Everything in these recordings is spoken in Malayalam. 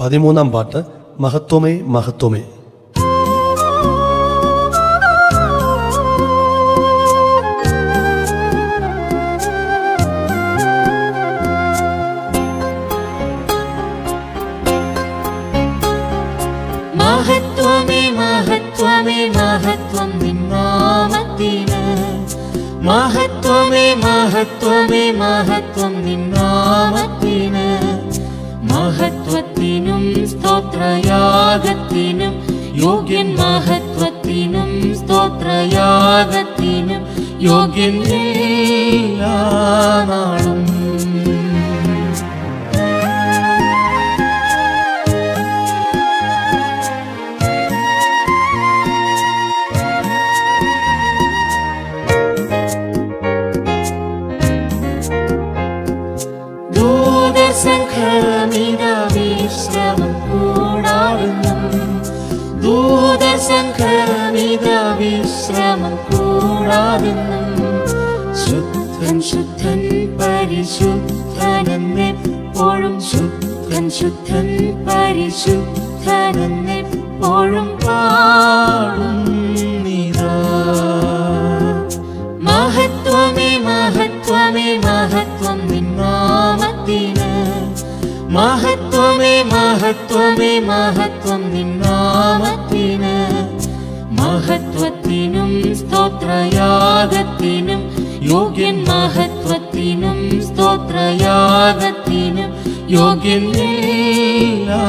പതിമൂന്നാം പാട്ട് മഹത്വമേ മഹത്വമേ. മഹത്വമേ മഹത്വമേ മഹത്വം നിന്നാമത്തിന്. മഹത്വമേ മഹത്വമേ മഹത്വം നിന്നാമത്തിന്. സ്തോത്രയാഗത്തിനും യോഗ്യൻ മഹത്വത്തിനും സ്തോത്രയാഗത്തിനും യോഗ്യൻ നാളും ദൂതസംഘമിത ദൂതസംഘമിത വിശ്രമം കൂടാതെന്നും ശുദ്ധൻ ശുദ്ധൻ പരിശുദ്ധനെന്നെപ്പോഴും ശുദ്ധൻ ശുദ്ധൻ പരിശുദ്ധനെന്നെപ്പോഴും പാടും നിതാ മഹത്വമേ മഹത്വമേ മഹത്വം നിന്നാമത്തിന്. മഹത്വമേ മഹത്വമേ മഹത്വം നിന്നാമത്തിന്. മഹത്വത്തിനും സ്തോത്രയാഗത്തിനും യോഗ്യൻ മഹത്വത്തിനും സ്തോത്രയാഗത്തിനും യോഗ്യൻ എല്ലാ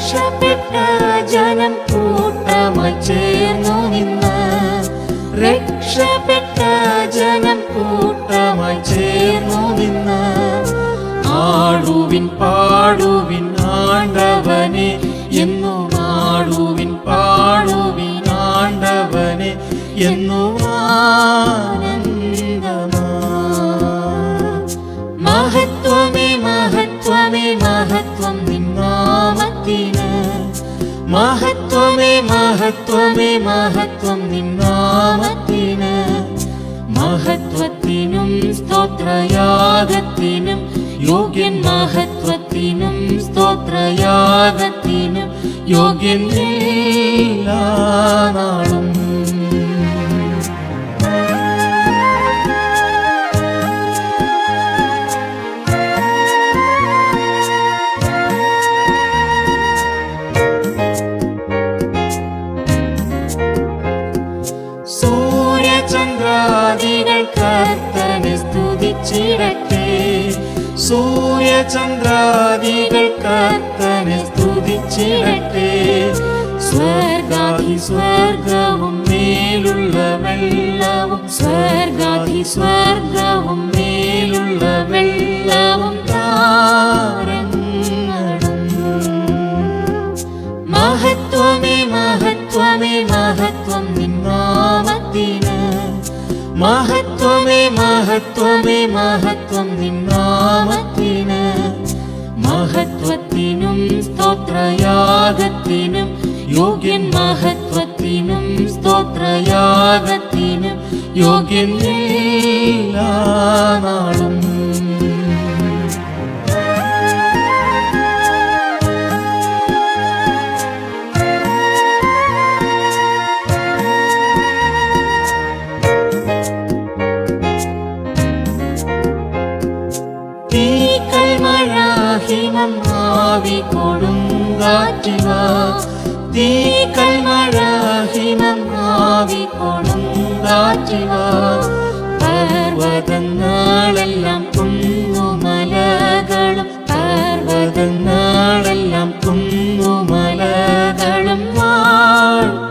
രക്ഷപ്പെട്ട ജനം കൂട്ടമായി ചേർന്നു നിന്ന്. രക്ഷപ്പെട്ട ജനം കൂട്ടമായി ചേർന്നു നിന്ന്. ആടുവിൻ പാടുവിൻ ആണ്ടവനെ എന്നു ആടുവിൻ പാടുവിൻ ആണ്ടവനെ എന്നു മഹത്വമേ മഹത്വമേ മഹത്വം നിന്നാമത്തിന് മഹത്വമേ മഹത്വമേ മഹത്വം നിന്നാമത്തിന് മഹത്വത്തിനും സ്തോത്രയാഗത്തിനും യോഗ്യൻ മഹത്വത്തിനും സ്തോത്രയാഗത്തിനും യോഗ്യൻ നാളും மாற்றிடத்தே சூரிய சந்திராதிகள் கத்தனை துதிச்சிடத்தே ஸ்வர்காதி ஸ்வர்கவும் மேலுள்ளவெல்லவும் ஸ்வர்காதி ஸ்வர்கவும் மேல் മഹത്വമേ മഹത്വമേ മഹത്വം നിന്നാമത്തിന് മഹത്വത്തിനും സ്തോത്രയാഗത്തിനും യോഗ്യൻ മഹത്വത്തിനും സ്തോത്രയാഗത്തിനും യോഗ്യൻ നാളും കൊടുങ്കാറ്റുക പർവതങ്ങളെല്ലാം കുന്നുമലകളും പർവതങ്ങളെല്ലാം കുന്നുമലകളും വാഴ്ത്തിയിടട്ടെ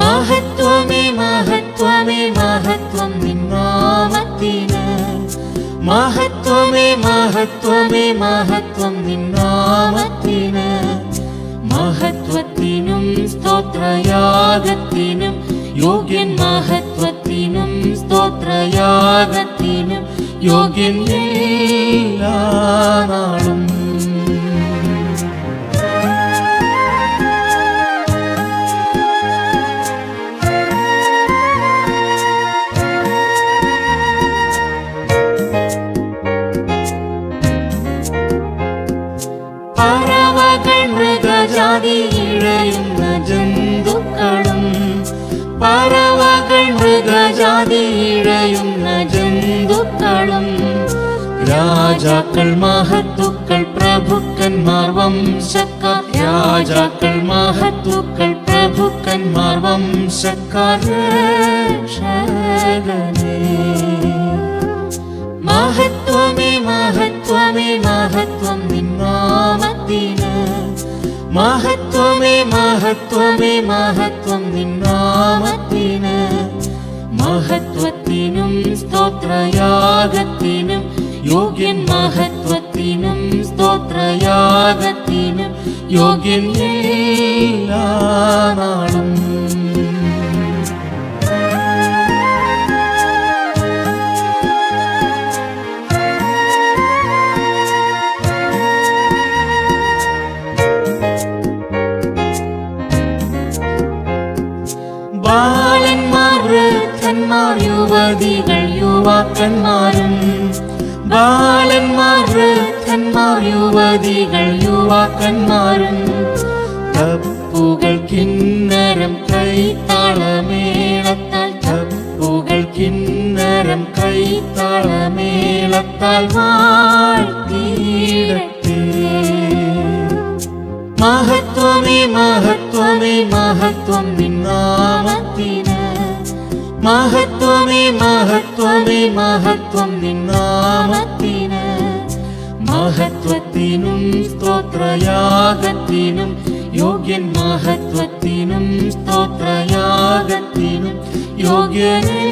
മഹത്വമേ മഹത്വമേ മഹത്വം നിന്നാമത്തിന്. മഹത്വമേ മഹത്വമേ മഹത്വം നിന്നാമത്തിന്. മഹത്വത്തിനും സ്തോത്രയാഗത്തിനും യോഗ്യൻ മഹത്വത്തിനും സ്തോത്രയാഗത്തിനും യോഗ്യൻ രാജാക്കൾ മഹത്തുക്കൾ പ്രഭുക്കന്മാർ വംശക്കാർ. രാജാക്കൾ മഹത്തുക്കൾ പ്രഭുക്കന്മാർ വംശക്കാർ. മഹത്വമേ മഹത്വമേ മഹത്വം നിന്നാമത്തിന്. മഹത്വമേ മഹത്വമേ മഹത്വം നിന്നാമത്തിന്. മഹത്വത്തിനും സ്തോത്രയാഗത്തിനും യോഗ്യൻ മഹത്വത്തിനും സ്തോത്രയാഗത്തിനും യോഗ്യൻ എല്ലാ നാളും ബാലന്മാർ യുവതികൾ യുവാക്കന്മാരും ബാലന്മാർ വൃദ്ധന്മാർ യുവതികൾ യുവാക്കന്മാരും. തപ്പുകൾ കിന്നരം കൈത്താളമേളത്താൽ തപ്പുകൾ കിന്നരം കൈത്താളമേളത്താൽ വാഴ്ത്തിയിടട്ടെ. മഹത്വമേ മഹത്വമേ മഹത്വം നിന്നാമത്തിന് മഹത്വമേ മഹത്വമേ മഹത്വം നിന്നാമത്തിന്. മഹത്വത്തിനും സ്തോത്രയാഗത്തിനും യോഗ്യൻ മഹത്വത്തിനും സ്തോത്രയാഗത്തിനും യോഗ്യനേ